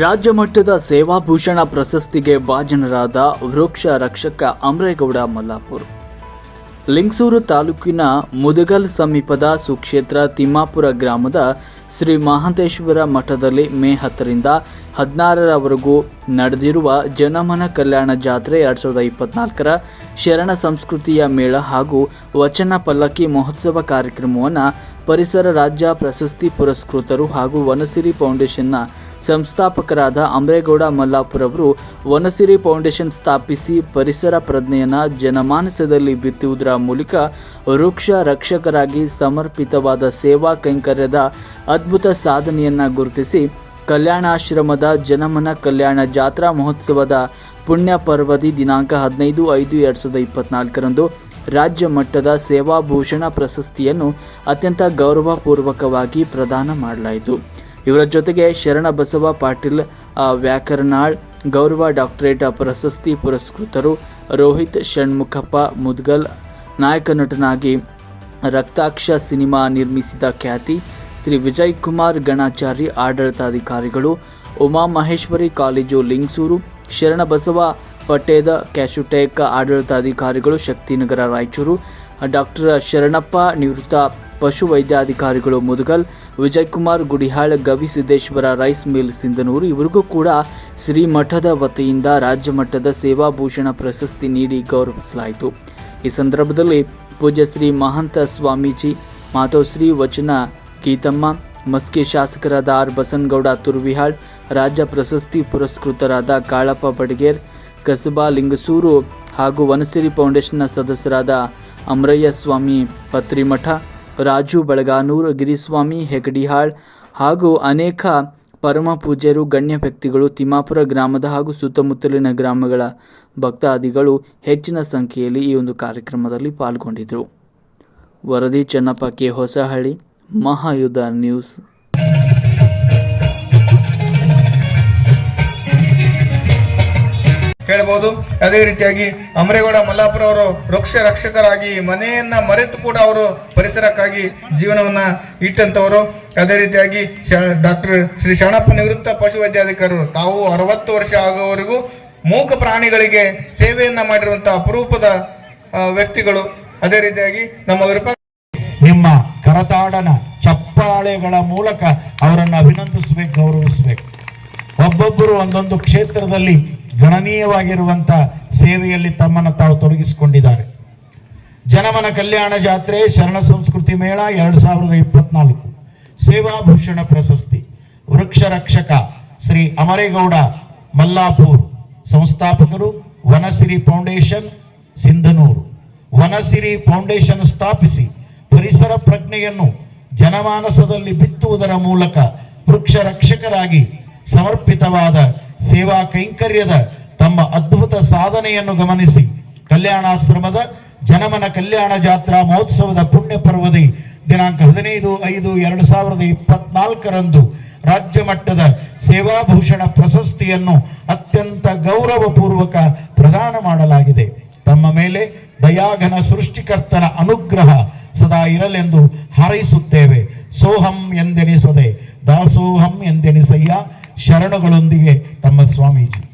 ರಾಜ್ಯ ಮಟ್ಟದ ಸೇವಾಭೂಷಣ ಪ್ರಶಸ್ತಿಗೆ ಭಾಜನರಾದ ವೃಕ್ಷ ರಕ್ಷಕ ಅಮ್ರೇಗೌಡ ಮಲ್ಲಾಪುರ್. ಲಿಂಗಸೂರು ತಾಲೂಕಿನ ಮುದಗಲ್ ಸಮೀಪದ ಸುಕ್ಷೇತ್ರ ತಿಮ್ಮಾಪುರ ಗ್ರಾಮದ ಶ್ರೀ ಮಹಾಂತೇಶ್ವರ ಮಠದಲ್ಲಿ ಮೇ ಹತ್ತರಿಂದ ಹದಿನಾರರವರೆಗೂ ನಡೆದಿರುವ ಜನಮನ ಕಲ್ಯಾಣ ಜಾತ್ರೆ ಎರಡ್ ಸಾವಿರದ ಇಪ್ಪತ್ನಾಲ್ಕರ ಶರಣ ಸಂಸ್ಕೃತಿಯ ಮೇಳ ಹಾಗೂ ವಚನ ಪಲ್ಲಕ್ಕಿ ಮಹೋತ್ಸವ ಕಾರ್ಯಕ್ರಮವನ್ನು ಪರಿಸರ ರಾಜ್ಯ ಪ್ರಶಸ್ತಿ ಪುರಸ್ಕೃತರು ಹಾಗೂ ವನಸಿರಿ ಫೌಂಡೇಶನ್ನ ಸಂಸ್ಥಾಪಕರಾದ ಅಂಬ್ರೇಗೌಡ ಮಲ್ಲಾಪುರ ಅವರು ವನಸಿರಿ ಫೌಂಡೇಶನ್ ಸ್ಥಾಪಿಸಿ ಪರಿಸರ ಪ್ರಜ್ಞೆಯನ್ನ ಜನಮಾನಸದಲ್ಲಿ ಬಿತ್ತುವುದರ ಮೂಲಕ ವೃಕ್ಷ ರಕ್ಷಕರಾಗಿ ಸಮರ್ಪಿತವಾದ ಸೇವಾ ಕೈಂಕರ್ಯದ ಅದ್ಭುತ ಸಾಧನೆಯನ್ನ ಗುರುತಿಸಿ ಕಲ್ಯಾಣಾಶ್ರಮದ ಜನಮನ ಕಲ್ಯಾಣ ಜಾತ್ರಾ ಮಹೋತ್ಸವದ ಪುಣ್ಯ ಪರ್ವದಿ ದಿನಾಂಕ ಹದಿನೈದು ಐದು ಎರಡು ಸಾವಿರದ ಇಪ್ಪತ್ನಾಲ್ಕರಂದು ರಾಜ್ಯ ಮಟ್ಟದ ಸೇವಾಭೂಷಣ ಪ್ರಶಸ್ತಿಯನ್ನು ಅತ್ಯಂತ ಗೌರವಪೂರ್ವಕವಾಗಿ ಪ್ರದಾನ ಮಾಡಲಾಯಿತು. ಇವರ ಜೊತೆಗೆ ಶರಣ ಬಸವ ಪಾಟೀಲ್ ವ್ಯಾಕರ್ನಾಳ್, ಗೌರವ ಡಾಕ್ಟರೇಟ್ ಪ್ರಶಸ್ತಿ ಪುರಸ್ಕೃತರು ರೋಹಿತ್ ಷಣ್ಮುಖಪ್ಪ, ಮುದ್ಗಲ್, ನಾಯಕ ನಟನಾಗಿ ರಕ್ತಾಕ್ಷ ಸಿನಿಮಾ ನಿರ್ಮಿಸಿದ ಖ್ಯಾತಿ, ಶ್ರೀ ವಿಜಯ್ ಕುಮಾರ್ ಗಣಾಚಾರಿ ಆಡಳಿತಾಧಿಕಾರಿಗಳು, ಉಮಾ ಮಹೇಶ್ವರಿ ಕಾಲೇಜು, ಲಿಂಗಸೂರು ಶರಣಬಸವ ಪಟ್ಟೇದ ಕ್ಯಾಶುಟೆಕ್ ಆಡಳಿತಾಧಿಕಾರಿಗಳು, ಶಕ್ತಿನಗರ ರಾಯಚೂರು, ಡಾಕ್ಟರ್ ಶರಣಪ್ಪ ನಿವೃತ್ತ ಪಶು ವೈದ್ಯಾಧಿಕಾರಿಗಳು ಮುದಗಲ್ ವಿಜಯ್ ಕುಮಾರ್ ಗುಡಿಹಾಳ್ ಗವಿಸಿದ್ದೇಶ್ವರ ರೈಸ್ ಮಿಲ್, ಸಿಂಧನೂರು, ಇವರಿಗೂ ಕೂಡ ಶ್ರೀ ಮಠದ ವತಿಯಿಂದ ರಾಜ್ಯ ಮಟ್ಟದ ಸೇವಾಭೂಷಣ ಪ್ರಶಸ್ತಿ ನೀಡಿ ಗೌರವಿಸಲಾಯಿತು. ಈ ಸಂದರ್ಭದಲ್ಲಿ ಪೂಜ್ಯ ಶ್ರೀ ಮಹಂತ ಸ್ವಾಮೀಜಿ, ಮಾತೋಶ್ರೀ ವಚನ ಗೀತಮ್ಮ, ಮಸ್ಕಿ ಶಾಸಕರಾದ ಆರ್ ಬಸನ್ಗೌಡ ತುರ್ವಿಹಾಳ್, ರಾಜ್ಯ ಪ್ರಶಸ್ತಿ ಪುರಸ್ಕೃತರಾದ ಕಾಳಪ್ಪ ಬಡಗೇರ್, ಕಸಬಾ ಲಿಂಗಸೂರು ಹಾಗೂ ವನಸಿರಿ ಫೌಂಡೇಶನ್ನ ಸದಸ್ಯರಾದ ಅಮರಯ್ಯ ಸ್ವಾಮಿ ಪತ್ರಿಮಠ ರಾಜು ಬಳಗಾನೂರು ಗಿರಿಸ್ವಾಮಿ ಹೆಗಡಿಹಾಳ್ ಹಾಗೂ ಅನೇಕ ಪರಮ ಪೂಜ್ಯರು, ಗಣ್ಯ ವ್ಯಕ್ತಿಗಳು ತಿಮ್ಮಾಪುರ ಗ್ರಾಮದ ಹಾಗೂ ಸುತ್ತಮುತ್ತಲಿನ ಗ್ರಾಮಗಳ ಭಕ್ತಾದಿಗಳು ಹೆಚ್ಚಿನ ಸಂಖ್ಯೆಯಲ್ಲಿ ಈ ಒಂದು ಕಾರ್ಯಕ್ರಮದಲ್ಲಿ ಪಾಲ್ಗೊಂಡಿದ್ದರು. ವರದಿ ಚನ್ನಪ್ಪ ಕೆ ಹೊಸಹಳ್ಳಿ ಮಹಾಯುದ್ಧ ನ್ಯೂಸ್. ಹೇಳ್ಬೋದು ಅದೇ ರೀತಿಯಾಗಿ ಅಮರೇಗೌಡ ಮಲ್ಲಾಪುರ ಅವರು ವೃಕ್ಷ ರಕ್ಷಕರಾಗಿ ಮನೆಯನ್ನ ಮರೆತು ಕೂಡ ಅವರು ಪರಿಸರಕ್ಕಾಗಿ ಜೀವನವನ್ನ ಇಟ್ಟಂತವರು. ಅದೇ ರೀತಿಯಾಗಿ ಡಾಕ್ಟರ್ ಶ್ರೀ ಶರಣಪ್ಪ ನಿವೃತ್ತ ಪಶು ವೈದ್ಯಾಧಿಕಾರರು, ತಾವು ಅರವತ್ತು ವರ್ಷ ಆಗುವವರೆಗೂ ಮೂಕ ಪ್ರಾಣಿಗಳಿಗೆ ಸೇವೆಯನ್ನ ಮಾಡಿರುವಂತಹ ಅಪರೂಪದ ವ್ಯಕ್ತಿಗಳು. ಅದೇ ರೀತಿಯಾಗಿ ನಮ್ಮ ವಿರೂಪ ನಿಮ್ಮ ಕರತಾಡನ ಚಪ್ಪಾಳೆಗಳ ಮೂಲಕ ಅವರನ್ನು ಅಭಿನಂದಿಸಬೇಕು, ಗೌರವಿಸಬೇಕು. ಒಬ್ಬೊಬ್ಬರು ಒಂದೊಂದು ಕ್ಷೇತ್ರದಲ್ಲಿ ಗಣನೀಯವಾಗಿರುವಂತ ಸೇವೆಯಲ್ಲಿ ತಮ್ಮನ್ನು ತಾವು ತೊಡಗಿಸಿಕೊಂಡಿದ್ದಾರೆ. ಜನಮನ ಕಲ್ಯಾಣ ಜಾತ್ರೆ, ಶರಣ ಸಂಸ್ಕೃತಿ ಮೇಳ ಎರಡು ಸಾವಿರದ ಇಪ್ಪತ್ನಾಲ್ಕು. ಸೇವಾಭೂಷಣ ಪ್ರಶಸ್ತಿ. ವೃಕ್ಷ ರಕ್ಷಕ ಶ್ರೀ ಅಮರೇಗೌಡ ಮಲ್ಲಾಪುರ್. ಸಂಸ್ಥಾಪಕರು ವನಸಿರಿ ಫೌಂಡೇಶನ್, ಸಿಂಧನೂರು. ವನಸಿರಿ ಫೌಂಡೇಶನ್ ಸ್ಥಾಪಿಸಿ ಪರಿಸರ ಪ್ರಜ್ಞೆಯನ್ನು ಜನಮಾನಸದಲ್ಲಿ ಬಿತ್ತುವುದರ ಮೂಲಕ ವೃಕ್ಷ ರಕ್ಷಕರಾಗಿ ಸಮರ್ಪಿತವಾದ ಸೇವಾ ಕೈಂಕರ್ಯದ ತಮ್ಮ ಅದ್ಭುತ ಸಾಧನೆಯನ್ನು ಗಮನಿಸಿ. ಕಲ್ಯಾಣಾಶ್ರಮದ ಜನಮನ ಕಲ್ಯಾಣ ಜಾತ್ರಾ ಮಹೋತ್ಸವದ ಪುಣ್ಯ ಪರ್ವದಿ ದಿನಾಂಕ ಹದಿನೈದು ಐದು ಎರಡು ಸಾವಿರದ ಇಪ್ಪತ್ನಾಲ್ಕರಂದು ರಾಜ್ಯ ಮಟ್ಟದ ಸೇವಾಭೂಷಣ ಪ್ರಶಸ್ತಿಯನ್ನು ಅತ್ಯಂತ ಗೌರವಪೂರ್ವಕ ಪ್ರದಾನ ಮಾಡಲಾಗಿದೆ. ತಮ್ಮ ಮೇಲೆ ದಯಾಘನ ಸೃಷ್ಟಿಕರ್ತನ ಅನುಗ್ರಹ ಸದಾ ಇರಲೆಂದು ಹಾರೈಸುತ್ತೇವೆ. ಸೋಹಂ ಎಂದೆನಿಸದೆ ದಾಸೋಹಂ ಎಂದೆನಿಸಯ್ಯ. ಶರಣಗಳೊಂದಿಗೆ ತಮ್ಮ ಸ್ವಾಮೀಜಿ